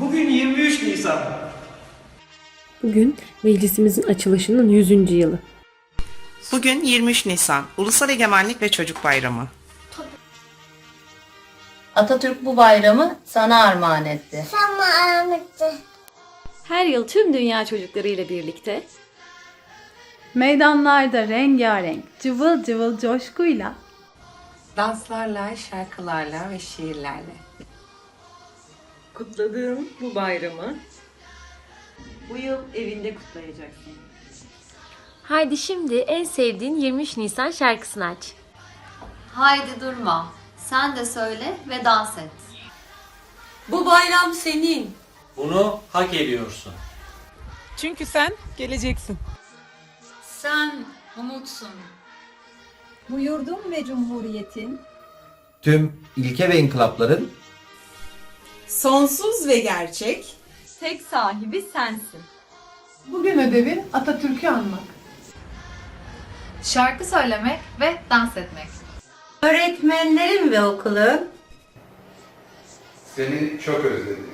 Bugün 23 Nisan. Bugün meclisimizin açılışının 100. yılı. Bugün 23 Nisan, Ulusal Egemenlik ve Çocuk Bayramı. Atatürk bu bayramı sana armağan etti. Her yıl tüm dünya çocuklarıyla birlikte Meydanlarda rengarenk, cıvıl cıvıl coşkuyla Danslarla, şarkılarla ve şiirlerle. Kutladığım bu bayramı bu yıl evinde kutlayacaksın. Haydi şimdi en sevdiğin 23 Nisan şarkısını aç. Haydi durma. Sen de söyle ve dans et. Bu bayram senin. Bunu hak ediyorsun. Çünkü sen geleceksin. Sen umutsun. bu yurdun ve cumhuriyetin Tüm ilke ve inkılapların Sonsuz ve gerçek. Tek sahibi sensin. Bugün ödevi Atatürk'ü anmak. Şarkı söylemek ve dans etmek. Öğretmenlerim ve okulum Seni çok özledim.